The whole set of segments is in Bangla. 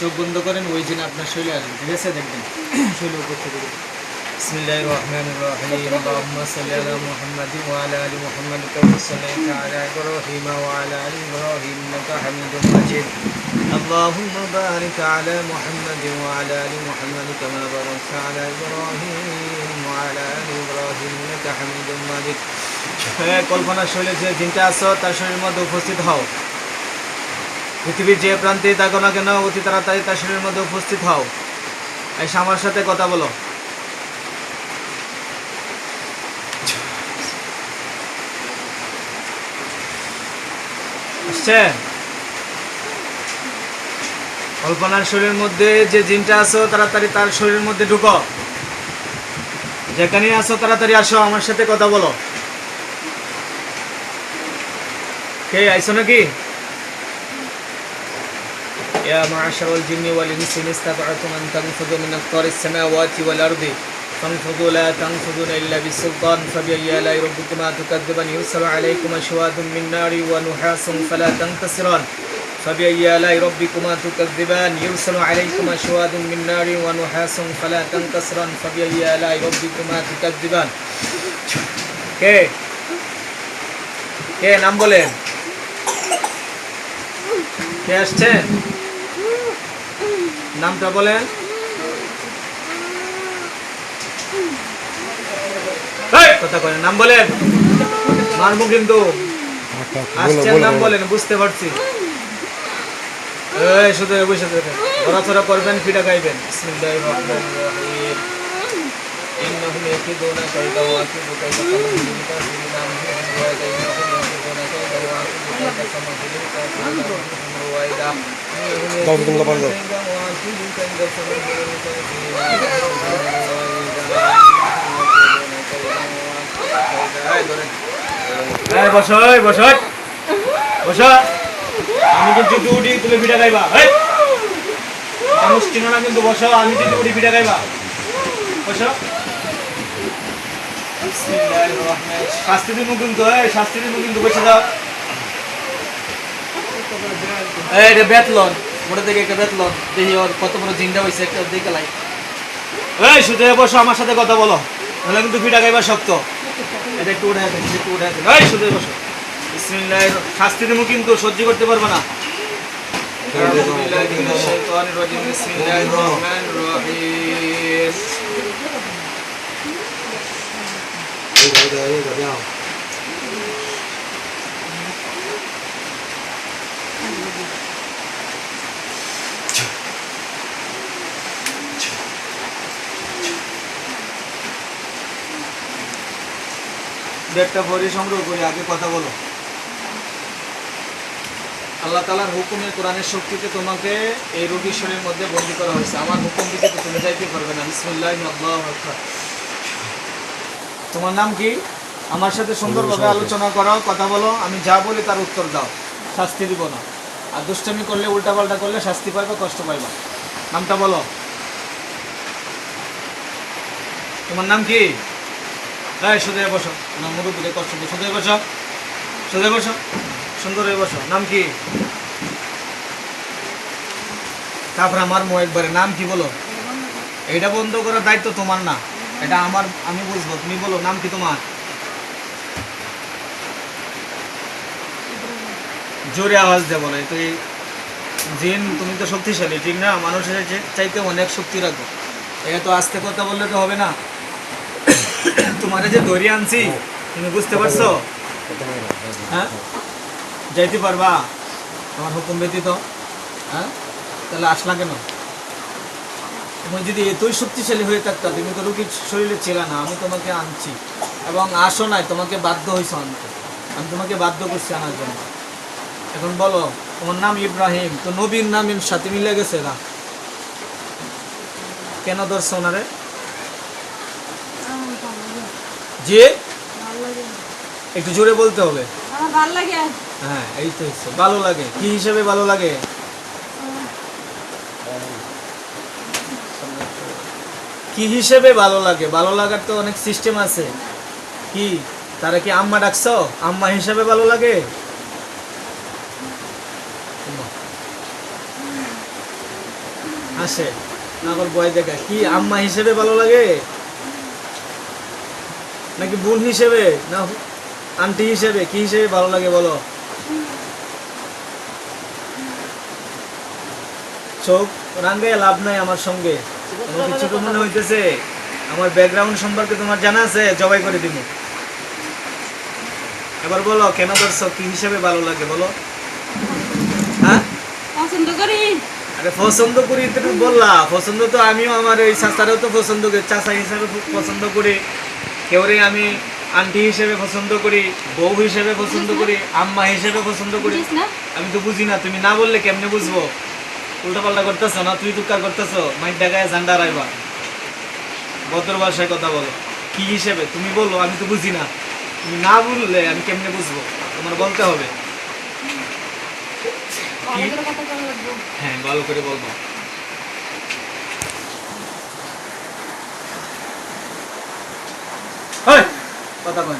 চোখ বন্ধ করেন ওই দিন আপনার শৈলে আসবে ঠিক আছে দেখবেন শৈলে উপর থেকে দেখবেন। بسم الله الرحمن الرحيم اللهم صل على محمد وعلى ال محمد كما صليت على ابراهيم وعلى ال ابراهيم انك حميد مجيد اللهم بارك على محمد وعلى ال محمد كما باركت على ابراهيم وعلى ال ابراهيم انك حميد مجيد হ্যাঁ কল্পনা শৈলে যে দিনটা আছো তার শরীরের মধ্যে উপস্থিত হও পৃথিবীর যে প্রান্তে থাকো না কেন, অতি তাড়াতাড়ি তার শরীরের মধ্যে উপস্থিত হও। এসে আমার সাথে কথা বলো। কল্পনার শরীরের মধ্যে যে জিনটা আছো, তাড়াতাড়ি তার শরীরের মধ্যে ঢুকো। যেখানে আসো তাড়াতাড়ি আসো, আমার সাথে কথা বলো। কে, আইসো নাকি? يا معشر الجن والإنس إن استطعتم أن تنفذوا من أقطار السماوات والأرض فانفذوا لا تنفذون إلا بالسلطان فبأي آلاء ربكما تكذبان يرسل عليكما شواذ من نار ونحاس فلا تنتصران فبأي آلاء ربكما تكذبان يرسل عليكما شواذ من نار ونحاس فلا تنتصران فبأي آلاء ربكما تكذبان কে কে নাম বলেন কে আসছেন নামটা বলেন। কথা বলেন নাম বলেন। মারবো কিন্তু। আসছেন নাম বলেন, বুঝতে পারছি। এই, শুধু করবেন ফিটা গাইবেন বসয় আমি কিন্তু জুটু উঠি তুমি পিঠা খাইবা। মানুষ চিনো না কিন্তু, বসো। আমি কিন্তু উঠি পিঠা খাইবা। বসো। শাস্তি দিব কিন্তু শাস্তি দিব কিন্তু, বসে যাও। এটা থেকে একটা দেখি ওর কত বড় জিন্দা হয়েছে একটা দেখে লাই। এই শুধু বসো আমার সাথে কথা বলো। কিন্তু শক্ত। এটা একটু উঠে একটু উঠে এই শুধু বসো। শাস্তি কিন্তু সহ্য করতে পারবে না। রহমানির রহিম। দেড়টা পরে সংগ্রহ করি আগে কথা বলো। আল্লাহ তালার হুকুমে কোরআনের শক্তিতে তোমাকে এই রোগীর শরীরের মধ্যে বন্দি করা হয়েছে। আমার হুকুম দিকে তো তুমি যাইতে পারবে না। বিসমুল্লাহ তোমার নাম কি? আমার সাথে সুন্দরভাবে আলোচনা করাও কথা বলো। আমি যা বলি তার উত্তর দাও। শাস্তি দিব না। আর দুষ্টামি করলে উল্টাপাল্টা করলে শাস্তি পাইবা কষ্ট পাইবা। নামটা বলো। তোমার নাম কি? বসো। না কষ্ট বসো। বসো। সুন্দর হয়ে বসো। নাম কি? তারপর আমার মো একবারে নাম কি বলো? এটা বন্ধ করার দায়িত্ব তোমার না। এটা আমার, আমি বুঝব। তুমি বলো, নাম কি তোমার? জোরে আওয়াজ দেবো না তো এই জিন, তুমি তো শক্তিশালী, ঠিক না? মানুষের চাইতে অনেক শক্তি রাখো। এটা তো আস্তে কথা বললে তো হবে না। তোমারে যে ধরে আনছি, তুমি বুঝতে পারছ? হ্যাঁ? যাইতে পারবা, তোমার হুকুম ব্যতীত হ্যাঁ? তাহলে আসলা কেন? তুমি যদি এতই শক্তিশালী হয়ে থাকতা, তুমি তো রুগীর শরীরে ছিল না, আমি তোমাকে আনছি। এবং আসো নাই, তোমাকে বাধ্য হয়েছ আনতে আমি তোমাকে বাধ্য করছি আনার জন্য। এখন বলো, তোমার নাম ইব্রাহিম, তো নবীর নাম সাথে মিলে গেছে না? কেন ধরছো ওনারে? যে একটু জোরে বলতে হবে। আমার ভালো লাগে। হ্যাঁ এই তো ভালো লাগে। কি হিসেবে ভালো লাগে? কি হিসেবে ভালো লাগে? ভালো লাগার তো অনেক সিস্টেম আছে। কি? তারা কি আম্মা ডাকছো? আম্মা হিসেবে ভালো লাগে? হাসে না আবার ভয় দেখায় কি আম্মা হিসেবে ভালো লাগে? নাকি বোন হিসেবে? না আন্টি হিসেবে? কি হিসেবে ভালো লাগে বলো? চোখ রাঙ্গে লাভ নাই আমার সঙ্গে। কিছু তো মনে হইতেছে? আমার ব্যাকগ্রাউন্ড সম্পর্কে তোমার জানা আছে? জবাই করে দিব। এবার বলো কেন দর্শক কি হিসেবে ভালো লাগে বলো? হ্যাঁ? পছন্দ করি। আরে পছন্দ করি তো বললা। পছন্দ তো আমিও আমার এই চাচারেও তো পছন্দ করি। চাচা হিসেবে পছন্দ করি। কেউরে আমি আন্টি হিসেবে পছন্দ করি বউ হিসেবে পছন্দ করি আম্মা হিসেবে পছন্দ করি। আমি তো বুঝি না তুমি না বললে কেমনে বুঝব? উল্টা পাল্টা করতেছো না তুই তুক্কা করতেছো? মাইক ডাকায় জান্ডা রাইবা ভদ্র ভাষায় কথা বলো। কি হিসেবে? তুমি বলো আমি তো বুঝি না। তুমি না বললে আমি কেমনে বুঝব? তোমার বলতে হবে। হ্যাঁ ভালো করে বলব ওই, কথা বল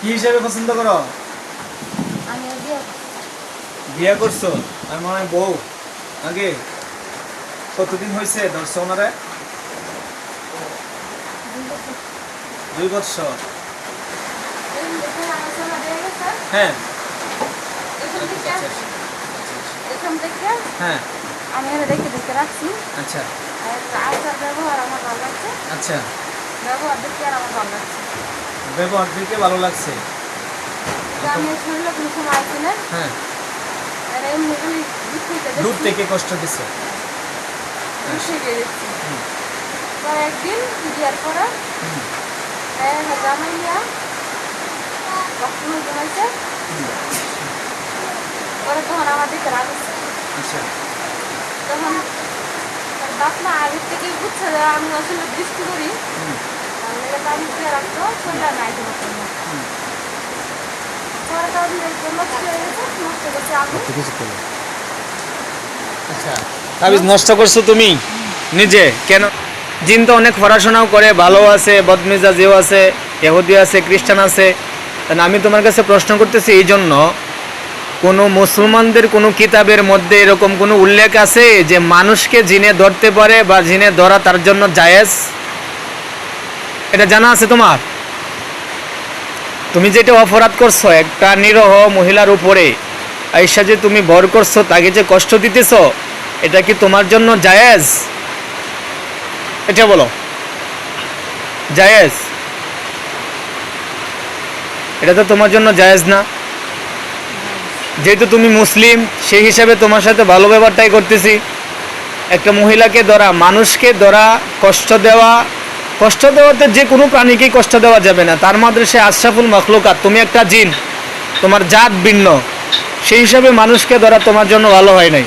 কি হিসেবে পছন্দ করো? বিয়ে করছ? আমি মনে হয় বউ। আগে কতদিন হয়েছে দর্শনারে দুই বছর। হ্যাঁ। থেকে এখান থেকে হ্যাঁ। আমি দেখে দেখে রাখছি। আচ্ছা। আর আচার ব্যবহার আমার ভালো লাগছে। আচ্ছা। ব্যবহার দেখে আর আমার ভালো লাগছে। ব্যবহার দিকে ভালো লাগছে। হ্যাঁ। দূর থেকে কষ্ট দিছে বিয়ার পরে হ্যাঁ জামাইয়া বাথরুমে ঘুমাইছে। পরে তখন রাগ হচ্ছে। আচ্ছা। তখন বাপ মা আগের থেকেই বুঝছে আমি আসলে বৃষ্টি করি। আচ্ছা নষ্ট করছ তুমি? নিজে? কেন? জিন তো অনেক পড়াশোনাও করে, ভালো আছে, বদমেজাজিও আছে এহুদি আছে, খ্রিস্টান আছে। আমি তোমার কাছে প্রশ্ন করতেছি, এই জন্য কোনো মুসলমানদের কোনো কিতাবের মধ্যে এরকম কোনো উল্লেখ আছে যে মানুষকে জিনে ধরতে পারে বা জিনে ধরা তার জন্য জায়েজ? এটা জানা আছে তোমার? তুমি যেটা অপরাধ করছ, একটা নিরহ মহিলার উপরে আইসা যে তুমি ভর করছ, তাকে যে কষ্ট দিতেছ, এটা কি তোমার জন্য জায়েজ? এটা বলো। জায়েজ? এটা তো তোমার জন্য জায়েজ না। যেহেতু তুমি মুসলিম, সেই হিসাবে তোমার সাথে ভালো ব্যবহারটাই করতেছি। একটা মহিলাকে ধরা, মানুষকে ধরা, কষ্ট দেওয়া কষ্ট দেওয়াতে যে কোনো প্রাণীকেই কষ্ট দেওয়া যাবে না। তার মধ্যে সে আশরাফুল মখলুকাত। তুমি একটা জিন তোমার জাত ভিন্ন। সেই হিসাবে মানুষকে ধরা তোমার জন্য ভালো হয় নাই।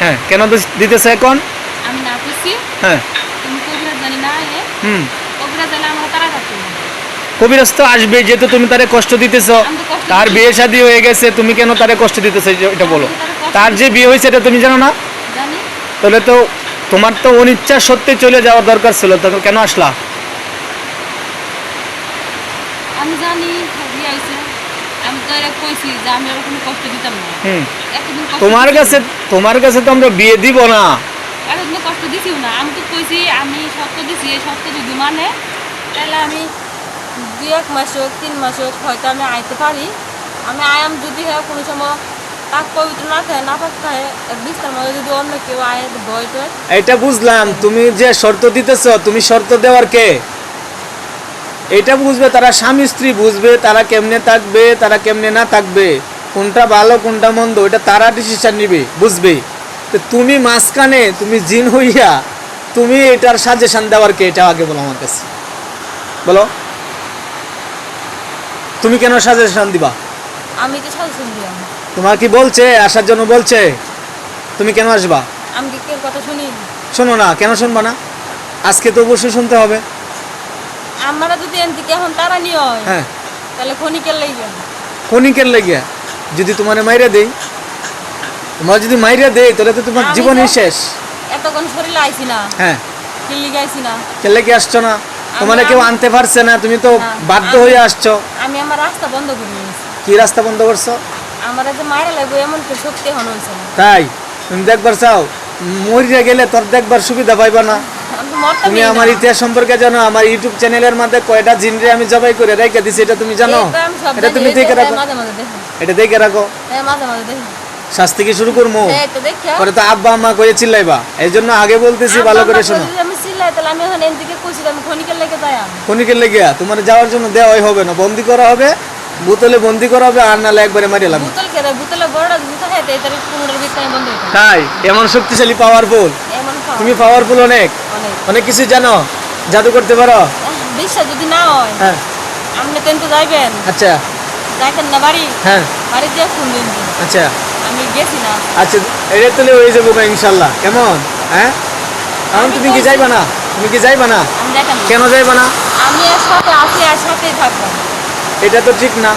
হ্যাঁ কেন দিতেছে এখন? হ্যাঁ। হুম। কবিরাজ তো আসবে যেহেতু তুমি তারে কষ্ট দিতেছ। তার বিয়ে শাদী হয়ে গেছে তুমি কেন তারে কষ্ট দিতেছ এটা বলো। তারে যে বিয়ে হয়েছে এটা তুমি জানো না? তাহলে তো তোমার তো অনিচ্ছা সত্যি চলে যাওয়ার দরকার ছিল তখন কেন আসলা? আমি জানি আমি তো এরা কইছি যে আমি আর কোনো কষ্ট দিতাম না। হুম। এতদিন কষ্ট তোমার। কাছে তোমার কাছে তো আমরা বিয়ে দিব না। এতদিন কষ্ট দিছিও না। আমি তো কইছি আমি সত্য দিছি এই সত্য যদি মানে তাহলে আমি দুই এক মাস হোক তিন মাস হোক হয়তো আমি আইতে পারি। আমি আয়াম যদি হয় কোনো সময় এটা বুঝলাম, তুমি যে শর্ত দিতেছ, তুমি শর্ত দেওয়ার কে? এটা বুঝবে, তারা স্বামী স্ত্রী বুঝবে, তারা কেমনে থাকবে, তারা কেমনে না থাকবে, কোনটা ভালো, কোনটা মন্দ, এটা তারা ডিসিশন নিবে, বুঝবে? তো তুমি মাঝখানে, তুমি জিন হইয়া, তুমি এটার সাজেশন দেওয়ার কে? এটা আগে বলো আমার কাছে। বলো। তুমি কেন সাজেশন দিবা? আমি তো দিলাম তোমার কি বলছে? আসার জন্য বলছে। তুমি কেন আসবা? আমি কি কেউ কথা শুনি? শোনো না কেন শুনবা না? আজকে তো অবশ্যই শুনতে হবে। আমরা যদি এন থেকে এখন তারা নিয়ে হয়। হ্যাঁ। তাহলে খনিকের লেগে। ক্ষণিকের লেগে। যদি তোমার মাইরা দেই তোমার যদি মাইরা দেই তাহলে তো তোমার জীবনই শেষ। এতক্ষণ শরীরে আইছি না। হ্যাঁ। কিল্লি গাইছি না। কেলে কি আসছো না? তোমার কেউ আনতে পারছে না তুমি তো বাধ্য হয়ে আসছো। আমি আমার রাস্তা বন্ধ করে নিয়েছি কি রাস্তা বন্ধ করছ? আমার যে মায়েরা লাগবে এমন সত্যি হন তাই তুমি দেখবার চাও মরিয়া গেলে তোর দেখবার সুবিধা পাইবা না। তুমি আমার ইতিহাস সম্পর্কে জানো আমার ইউটিউব চ্যানেলের মধ্যে কয়টা জিনরে আমি জবাই করে রেখে দিছি এটা তুমি জানো? এটা তুমি দেখে রাখো। মাঝে মাঝে দেখি। এটা দেখে রাখো। হ্যাঁ মাঝে মাঝে দেখি। শাস্তি কি শুরু করব এই তো দেখি পরে তো আব্বা আম্মা কয়ে চিল্লাইবা। এই জন্য আগে বলতেছি ভালো করে শোনো। খনিকের লেগে তোমার যাওয়ার জন্য দেওয়াই হবে না বন্দি করা হবে বোতলে বন্দি করা হবে আর নালে একবারে মারিয়ে লাগবে বোতল কে বোতলে বড় জুতা খাইতে এটার কোনোটার ভিতরে বন্ধ তাই এমন শক্তিশালী পাওয়ারফুল এমন তুমি পাওয়ারফুল অনেক। অনেক। কিছু জানো জাদু করতে পারো? বিশ্বাস যদি না হয় হ্যাঁ। আপনি তেন তো যাইবেন। আচ্ছা। যাইতেন না বাড়ি? হ্যাঁ। বাড়ি দিয়ে ফোন দিন। আচ্ছা। আমি গেছি না। আচ্ছা এটা তুলে হয়ে যাব না ইনশাল্লাহ। কেমন? হ্যাঁ? কারণ তুমি কি যাইবা না? তুমি কি যাইবা না? কেন যাইবা না? আমি এর সাথে আছি আর সাথেই থাকব। এটা তো ঠিক না।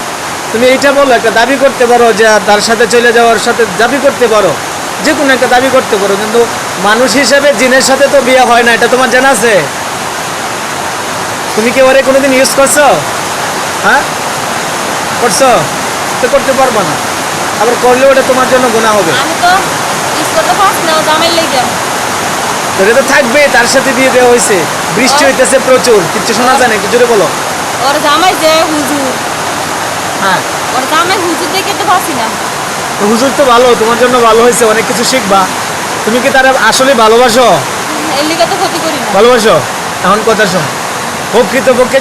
তুমি এইটা বলো একটা দাবি করতে পারো যে তার সাথে চলে যাওয়ার সাথে দাবি করতে পারো। যে কোনো একটা দাবি করতে পারো কিন্তু মানুষ হিসেবে জিনের সাথে তো বিয়ে হয় না এটা তোমার জানা আছে? তুমি কি ওরে কোনোদিন ইউজ করছ? হ্যাঁ? করছ? তো করতে পারব না। আবার করলে ওটা তোমার জন্য গুণা হবে। এটা তো থাকবে তার সাথে বিয়ে দেওয়া হয়েছে। বৃষ্টি হইতেছে প্রচুর। কিছু শোনা যায় না একটু জোরে বলো। ওর জামাই যে হুজুর। হ্যাঁ। ওর জামাই হুজুর দেখে তো বাসি না। হুজুর তো ভালো তোমার জন্য ভালো হয়েছে অনেক কিছু শিখবা। তুমি কি তারা আসলে ভালোবাসো? এর লিগে তো ক্ষতি করি না। ভালোবাসো? এখন কথা শোন। প্রকৃতপক্ষে